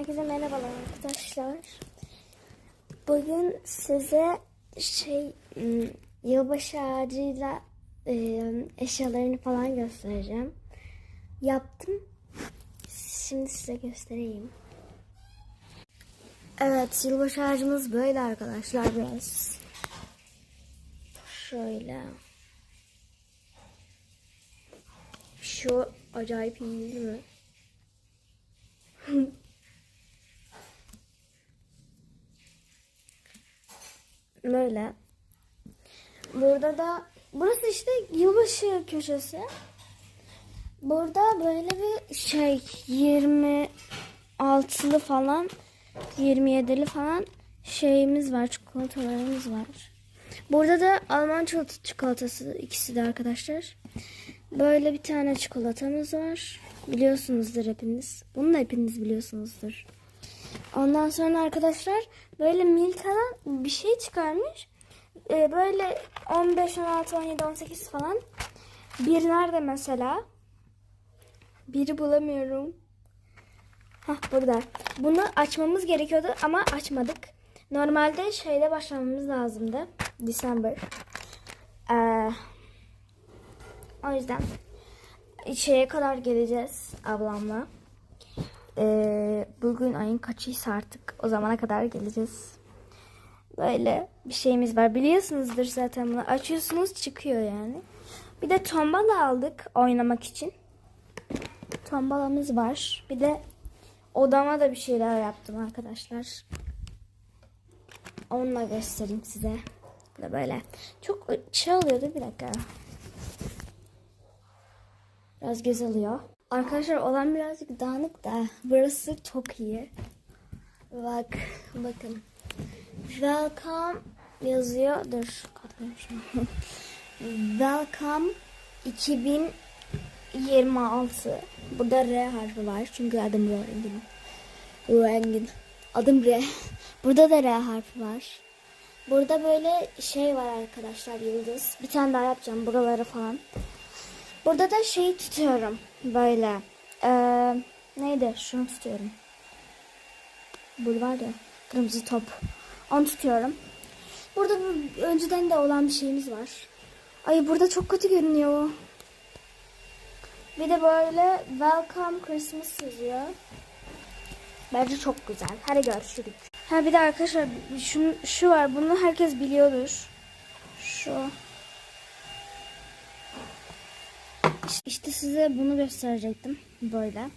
Herkese merhabalar arkadaşlar. Bugün size şey yılbaşı ağacıyla eşyalarını falan göstereceğim. Yaptım. Şimdi size göstereyim. Evet, yılbaşı ağacımız böyle arkadaşlar biraz. Şöyle. Şu acayip iyi değil mi? Böyle. Burada da burası işte yılbaşı köşesi. Burada böyle bir şey 26'lı falan 27'li falan şeyimiz var. Çikolatalarımız var. Burada da Alman çikolata- çikolatası ikisi de arkadaşlar. Böyle bir tane çikolatamız var. Biliyorsunuzdur hepiniz. Bunu da hepiniz biliyorsunuzdur. Ondan sonra arkadaşlar böyle Milka'dan bir şey çıkarmış. Ee, böyle 15, 16, 17, 18 falan. Bir nerede mesela? Biri bulamıyorum. Hah burada. Bunu açmamız gerekiyordu ama açmadık. Normalde şeyde başlamamız lazımdı. December. Ee, o yüzden şeye kadar geleceğiz ablamla. Ee, bugün ayın kaçıysa artık o zamana kadar geleceğiz. Böyle bir şeyimiz var. Biliyorsunuzdur zaten bunu. Açıyorsunuz çıkıyor yani. Bir de tombala aldık oynamak için. Tombalamız var. Bir de odama da bir şeyler yaptım arkadaşlar. Onunla göstereyim size. Da böyle. Çok şey oluyordu bir dakika. Biraz göz alıyor. Arkadaşlar olan birazcık dağınık da burası çok iyi. Bak bakın. Welcome yazıyor. Dur. Welcome 2026. Burada R harfi var. Çünkü adım Rengin. Rengin. Adım R. Burada da R harfi var. Burada böyle şey var arkadaşlar yıldız. Bir tane daha yapacağım buraları falan. Burada da şey tutuyorum böyle. Ee, neydi? Şunu tutuyorum. Bu var ya kırmızı top. Onu tutuyorum. Burada önceden de olan bir şeyimiz var. Ay burada çok kötü görünüyor. Bir de böyle Welcome Christmas yazıyor. Bence çok güzel. Hadi görüşürüz. Ha bir de arkadaşlar şu, şu var. Bunu herkes biliyordur. Şu. İşte size bunu gösterecektim. Böyle.